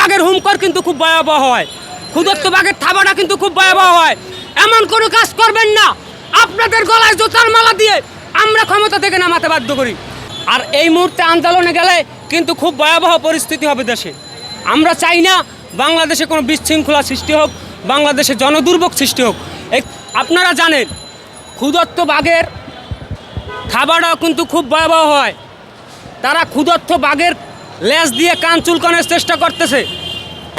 বাঘের হুমকর কিন্তু খুব ভয়াবহ হয়। ক্ষুদত্ত বাঘের থাবাটা কিন্তু খুব ভয়াবহ হয়। এমন কোনো কাজ করবেন না। আপনাদের গলায় জোতার মালা দিয়ে আমরা ক্ষমতা থেকে নামাতে বাধ্য করি। আর এই মুহূর্তে আন্দোলনে গেলে কিন্তু খুব ভয়াবহ পরিস্থিতি হবে দেশে। আমরা চাই না বাংলাদেশে কোনো বিশৃঙ্খলা সৃষ্টি হোক, বাংলাদেশে জনদুর্ভোগ সৃষ্টি হোক। আপনারা জানেন ক্ষুদত্ত বাঘের খাবারটাও কিন্তু খুব ভয়াবহ হয়। তারা ক্ষুদত্ত বাঘের লেজ দিয়ে কান চুলকানোর চেষ্টা করতেছে।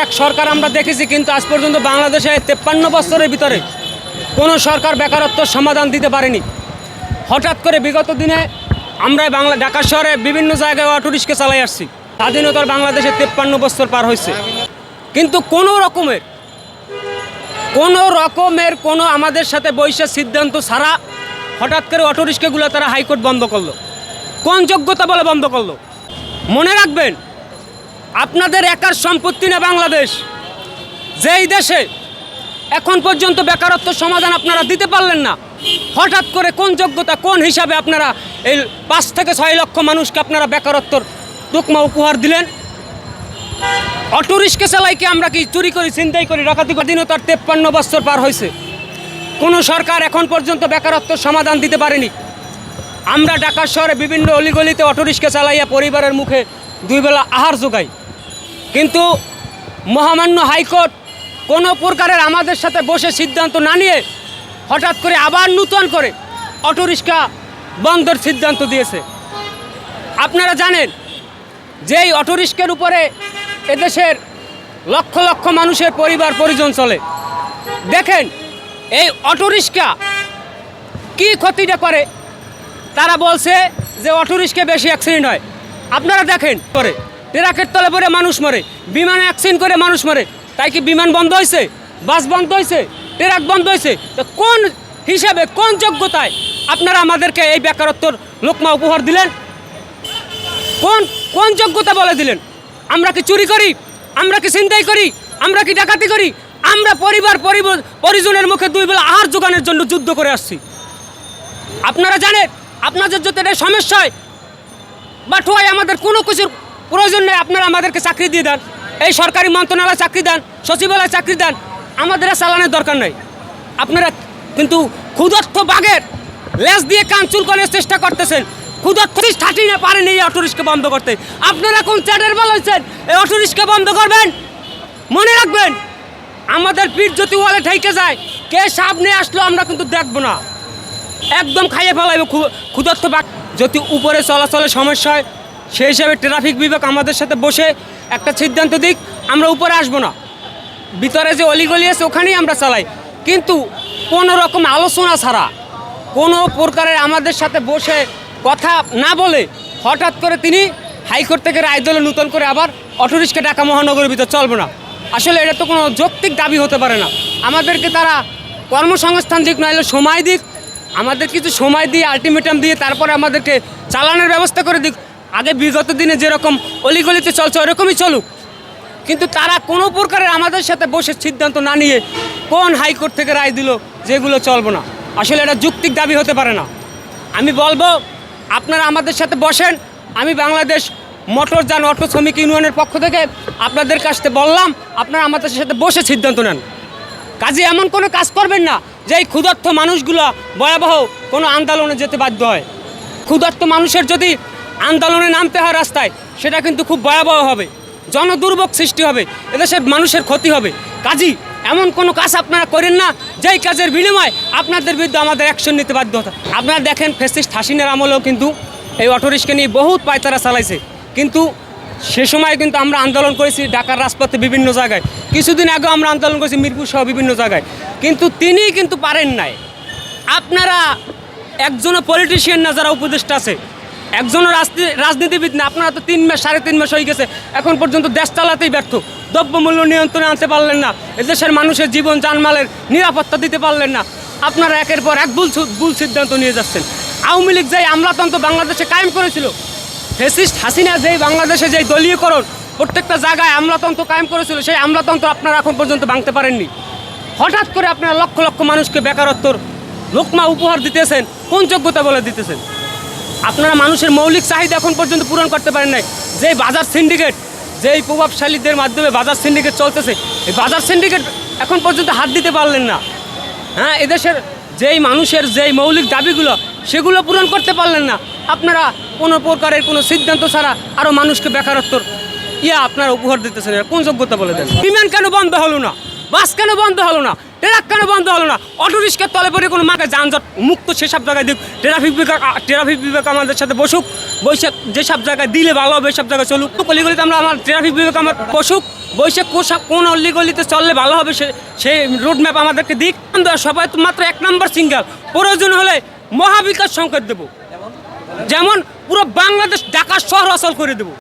এক সরকার আমরা দেখেছি কিন্তু আজ পর্যন্ত বাংলাদেশে তেপ্পান্ন বছরের ভিতরে কোনো সরকার বেকারত্ব সমাধান দিতে পারেনি। হঠাৎ করে বিগত দিনে আমরা বাংলা ঢাকা শহরে বিভিন্ন জায়গায় অটো রিক্সা চালাই আসছি। স্বাধীনতার বাংলাদেশে তেপ্পান্ন বছর পার হয়েছে। কিন্তু কোনো রকমের কোনো রকমের কোনো আমাদের সাথে বৈশাখ সিদ্ধান্ত ছাড়া হঠাৎ করে অটো রিক্সাগুলো তারা হাইকোর্ট বন্ধ করল। কোন যোগ্যতা বলে বন্ধ করল? মনে রাখবেন, আপনাদের একার সম্পত্তি না বাংলাদেশ। যেই দেশে এখন পর্যন্ত বেকারত্ব সমাধান আপনারা দিতে পারলেন না, হঠাৎ করে কোন যোগ্যতা, কোন হিসাবে আপনারা এই পাঁচ থেকে ছয় লক্ষ মানুষকে আপনারা বেকারত্বর টুকমা উপহার দিলেন? অটো রিক্সা চালাই কি আমরা কি চুরি করি চিন্তাই করি, ডাকাতি স্বাধীনতার তেপ্পান্ন বছর পার হয়েছে কোনো সরকার এখন পর্যন্ত বেকারত্ব সমাধান দিতে পারেনি। আমরা ঢাকা শহরে বিভিন্ন অলিগলিতে অটো রিক্সা চালাইয়া পরিবারের মুখে দুই বেলা আহার যোগাই। কিন্তু মহামান্য হাইকোর্ট কোনো প্রকারের আমাদের সাথে বসে সিদ্ধান্ত না নিয়ে হঠাৎ করে আবার নূতন করে অটোরিক্সা বন্ধের সিদ্ধান্ত দিয়েছে। আপনারা জানেন যে এই অটো রিক্সার উপরে এদেশের লক্ষ লক্ষ মানুষের পরিবার পরিজন চলে। দেখেন, এই অটো রিক্সা কী ক্ষতিটা করে? তারা বলছে যে অটো বেশি অ্যাক্সিডেন্ট হয়। আপনারা দেখেন করে ট্রাকের তলে পরে মানুষ মরে, বিমানে অ্যাক্সিডেন্ট করে মানুষ মরে। তাই কি বিমান বন্ধ হয়েছে বাস বন্ধ হয়েছে ট্রাক বন্ধ হয়েছে তো কোন হিসাবে, কোন যোগ্যতায় আপনারা আমাদেরকে এই বেকারত্বর লোকমা উপহার দিলেন? কোন কোন যোগ্যতা বলে দিলেন? আমরা কি চুরি করি? আমরা কি ছিনতাই করি? আমরা কি ডাকাতি করি? আমরা পরিবার পরিব- পরিজনের মুখে দুই বেলা আহার জোগানের জন্য যুদ্ধ করে আসছি। আপনারা জানেন আপনাদের যদি এটা সমস্যা হয়, বা ঠোয়াই আমাদের কোনো কিছুর প্রয়োজন নেই, আপনারা আমাদেরকে চাকরি দিয়ে দেন। এই সরকারি মন্ত্রণালয় চাকরি দেন, সচিবালয় চাকরি দেন, আমাদের চালানোর দরকার নেই। আপনারা কিন্তু ক্ষুদর্থ বাঘের লেজ দিয়ে কান চুলকানোর চেষ্টা করতেছেন। ক্ষুদর্থ ঠাটি না পারেন এই অটো রিক্সা বন্ধ করতে। আপনারা কোন চ্যাটের বলেছেন এই অটো রিক্সা বন্ধ করবেন? মনে রাখবেন, আমাদের পিঠ যদি ওয়ালে ঠেকে যায়। কে সামনে আসলো আমরা কিন্তু দেখব না। একদম খাইয়ে ফেলাইবে ক্ষুদত্ত বাক যদি উপরে চলাচলের সমস্যা হয়, সেই হিসাবে ট্রাফিক বিভাগ আমাদের সাথে বসে একটা সিদ্ধান্ত দিক, আমরা উপরে আসব না। ভিতরে যে অলিগলি আছে, ওখানেই আমরা চালাই। কিন্তু কোনো রকম আলোচনা ছাড়া, কোনো প্রকারের আমাদের সাথে বসে কথা না বলে হঠাৎ করে তিনি হাইকোর্ট থেকে রায় দিল নতুন করে আবার অটোরিক্সা ঢাকা মহানগরের ভিতর চলবে না। আসলে এটা তো কোনো যৌক্তিক দাবি হতে পারে না। আমাদেরকে তারা কর্মসংস্থান দিক, নইলে সময় দিক আমাদের কিছু সময় দিয়ে আলটিমেটাম দিয়ে তারপরে আমাদেরকে চালানোর ব্যবস্থা করে দিক। আগে বিগত দিনে যেরকম অলিগলিতে চলছে, ওরকমই চলুক। কিন্তু তারা কোনো প্রকারের আমাদের সাথে বসে সিদ্ধান্ত না নিয়ে কোন হাইকোর্ট থেকে রায় দিল যেগুলো চলবে না। আসলে এটা যুক্তিক দাবি হতে পারে না। আমি বলব, আপনারা আমাদের সাথে বসেন। আমি বাংলাদেশ মোটর যান অটো শ্রমিক ইউনিয়নের পক্ষ থেকে আপনাদের কাছে বললাম, আপনারা আমাদের সাথে বসে সিদ্ধান্ত নেন। কাজে এমন কোনো কাজ করবেন না যে এই ক্ষুধার্ত মানুষগুলো ভয়াবহ কোনো আন্দোলনে যেতে বাধ্য হয়। ক্ষুধার্ত মানুষের যদি আন্দোলনে নামতে হয় রাস্তায়, সেটা কিন্তু খুব ভয়াবহ হবে। জনদুর্ভোগ সৃষ্টি হবে এদেশের মানুষের ক্ষতি হবে। কাজী, এমন কোনো কাজ আপনারা করেন না যেই কাজের বিনিময়ে আপনাদের বিরুদ্ধে আমাদের অ্যাকশন নিতে বাধ্য হতো আপনারা দেখেন ফেসিস্ট হাসিনের আমলেও কিন্তু এই অটোরিক্সা নিয়ে বহুত পায়তারা চালাইছে। কিন্তু সে সময় কিন্তু আমরা আন্দোলন করেছি ঢাকার রাজপথে বিভিন্ন জায়গায়। কিছুদিন আগে আমরা আন্দোলন করেছি মিরপুর সহ বিভিন্ন জায়গায়। কিন্তু তিনি কিন্তু পারেন নাই। আপনারা একজনও পলিটিশিয়ান না, যারা উপদেষ্টা আছে। একজনও রাজনী- রাজনীতিবিদ না। আপনারা তো তিন মাস, সাড়ে তিন মাস হয়ে গেছে। এখন পর্যন্ত দেশ চালাতেই ব্যর্থ। দ্রব্যমূল্য নিয়ন্ত্রণে আনতে পারলেন না। এদেশের মানুষের জীবন জানমালের নিরাপত্তা দিতে পারলেন না। আপনারা একের পর এক ভুল ভুল সিদ্ধান্ত নিয়ে যাচ্ছেন। আওয়ামী লীগ যেই আমলাতন্ত্র বাংলাদেশে কায়েম করেছিল ফেসিস্ট হাসিনা যেই বাংলাদেশে যেই দলীয়করণ, প্রত্যেকটা জায়গায় আমলাতন্ত্র কায়েম করেছিল, সেই আমলাতন্ত্র আপনারা এখন পর্যন্ত ভাঙতে পারেননি। হঠাৎ করে আপনারা লক্ষ লক্ষ মানুষকে বেকারত্বর লোকমা উপহার দিতেছেন, কোন যোগ্যতা বলে দিতেছেন? আপনারা মানুষের মৌলিক চাহিদা এখন পর্যন্ত পূরণ করতে পারেন নাই। যে বাজার সিন্ডিকেট যেই প্রভাবশালীদের মাধ্যমে বাজার সিন্ডিকেট চলতেছে, এই বাজার সিন্ডিকেট এখন পর্যন্ত হাত দিতে পারলেন না। হ্যাঁ এদেশের যেই মানুষের যেই মৌলিক দাবিগুলো, সেগুলো পূরণ করতে পারলেন না। আপনারা কোনো প্রকারের কোনো সিদ্ধান্ত ছাড়া আরও মানুষকে বেকারত্বর ইয়া আপনারা উপহার দিতেছেন কোন যোগ্যতা বলে দেন? বিমান কেন বন্ধ হলো না? বাস কেন বন্ধ হলো না? ট্রাক কেন বন্ধ হলো না? অটো রিক্সার তলে পরে কোনো মাকে যানজট মুক্ত সেসব জায়গায় দিক, ট্রাফিক বিভাগ ট্রাফিক বিভাগ আমাদের সাথে বসুক, বৈশাখ যেসব জায়গায় দিলে ভালো হবে সব জায়গায় চলুক। গলিগলিতে আমরা আমার ট্রাফিক বিভাগ আমার বসুক, বৈশাখ কোসা- কোন অল্লিগলিতে চললে ভালো হবে সে, সেই রোড ম্যাপ আমাদেরকে দিক। সবাই তো মাত্র এক নম্বর সিঙ্গেল প্রয়োজন হলে মহাবিকাশ সংকেত দেবো। যেমন পুরো বাংলাদেশ ঢাকা শহর অচল করে দেবো।